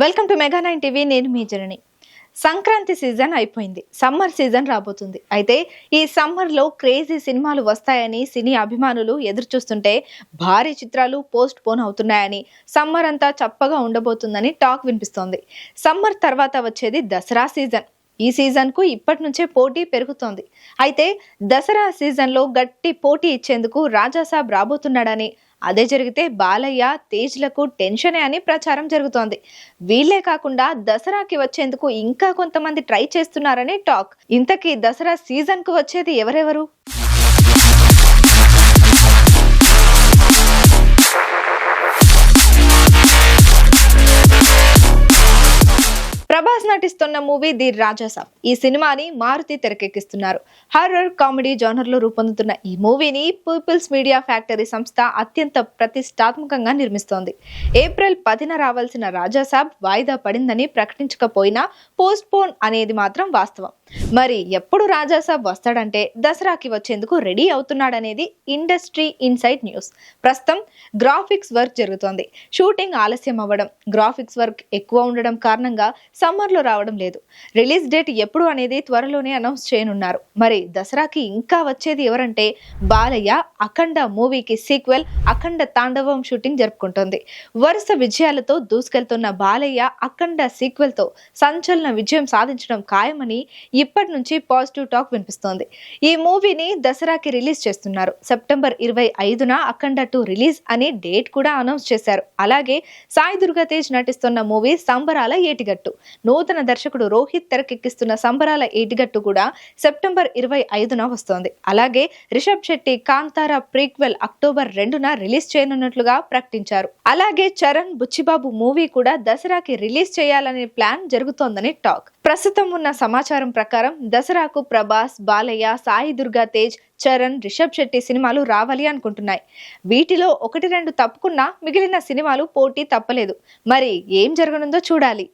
Welcome to mega nine TV నేను మీ జరణి Sankranti season అయిపోయింది. సమ్మర్ సీజన్ రాబోతుంది. అయితే ఈ సమ్మర్లో క్రేజీ సినిమాలు వస్తాయని సినీ అభిమానులు ఎదురు చూస్తుంటే భారీ చిత్రాలు పోస్ట్ పోన్ అవుతున్నాయని సమ్మర్ అంతా చప్పగా ఉండబోతుందని టాక్ వినిపిస్తోంది. సమ్మర్ తర్వాత వచ్చేది దసరా సీజన్. ఈ సీజన్కు ఇప్పటి నుంచే పోటీ పెరుగుతోంది. అయితే దసరా సీజన్లో గట్టి పోటీ ఇచ్చేందుకు రాజాసాబ్ రాబోతున్నాడని అదే జరిగితే బాలయ్య తేజ్లకు టెన్షనే అని ప్రచారం జరుగుతోంది. వీళ్ళే కాకుండా దసరాకి వచ్చేందుకు ఇంకా కొంతమంది ట్రై చేస్తున్నారని టాక్. ఇంతకీ దసరా సీజన్కు వచ్చేది ఎవరెవరు? ప్రభాస్ నటిస్తున్న మూవీ ది రాజాసాబ్. ఈ సినిమాని మారుతి తెరకెక్కిస్తున్నారు. హర్రర్ కామెడీ జోనర్లో రూపొందుతున్న ఈ మూవీని పీపుల్స్ మీడియా ఫ్యాక్టరీ సంస్థ అత్యంత ప్రతిష్టాత్మకంగా నిర్మిస్తోంది. ఏప్రిల్ పదిన రావాల్సిన రాజాసాబ్ వాయిదా పడిందని ప్రకటించకపోయినా పోస్ట్ పోన్ అనేది మాత్రం వాస్తవం. మరి ఎప్పుడు రాజాసాబ్ వస్తాడంటే దసరాకి వచ్చేందుకు రెడీ అవుతున్నాడనేది ఇండస్ట్రీ ఇన్సైట్ న్యూస్. ప్రస్తుతం గ్రాఫిక్స్ వర్క్ జరుగుతోంది. షూటింగ్ ఆలస్యం అవ్వడం గ్రాఫిక్స్ వర్క్ ఎక్కువ ఉండడం కారణంగా సమ్మర్లో రావడం లేదు. రిలీజ్ డేట్ ఎప్పుడు అనేది త్వరలోనే అనౌన్స్ చేయనున్నారు. మరి దసరాకి ఇంకా వచ్చేది ఎవరంటే బాలయ్య అఖండ మూవీకి సీక్వెల్ అఖండ తాండవం షూటింగ్ జరుపుకుంటోంది. వరుస విజయాలతో దూసుకెళ్తున్న బాలయ్య అఖండ సీక్వెల్తో సంచలన విజయం సాధించడం ఖాయమని ఇప్పటి నుంచి పాజిటివ్ టాక్ వినిపిస్తోంది. ఈ మూవీని దసరాకి రిలీజ్ చేస్తున్నారు. సెప్టెంబర్ ఇరవై ఐదున అఖండ టూ రిలీజ్ అని డేట్ కూడా అనౌన్స్ చేశారు. అలాగే సాయి దుర్గా తేజ్ నటిస్తున్న మూవీ సంబరాల ఏటిగట్టు. నూతన దర్శకుడు రోహిత్ తెరకెక్కిస్తున్న సంబరాల ఏటిగట్టు కూడా సెప్టెంబర్ ఇరవై ఐదున వస్తోంది. అలాగే రిషబ్ శెట్టి కాంతారా ప్రీక్వెల్ అక్టోబర్ రెండున రిలీజ్ చేయనున్నట్లుగా ప్రకటించారు. అలాగే చరణ్ బుచ్చిబాబు మూవీ కూడా దసరాకి రిలీజ్ చేయాలనే ప్లాన్ జరుగుతోందని టాక్. ప్రస్తుతం ఉన్న సమాచారం ప్రకారం దసరాకు ప్రభాస్ బాలయ్య సాయి దుర్గా తేజ్ చరణ్ రిషబ్ శెట్టి సినిమాలు రావాలి అనుకుంటున్నాయి. వీటిలో ఒకటి రెండు తప్పుకున్నా మిగిలిన సినిమాలు పోటీ తప్పలేదు. మరి ఏం జరగనుందో చూడాలి.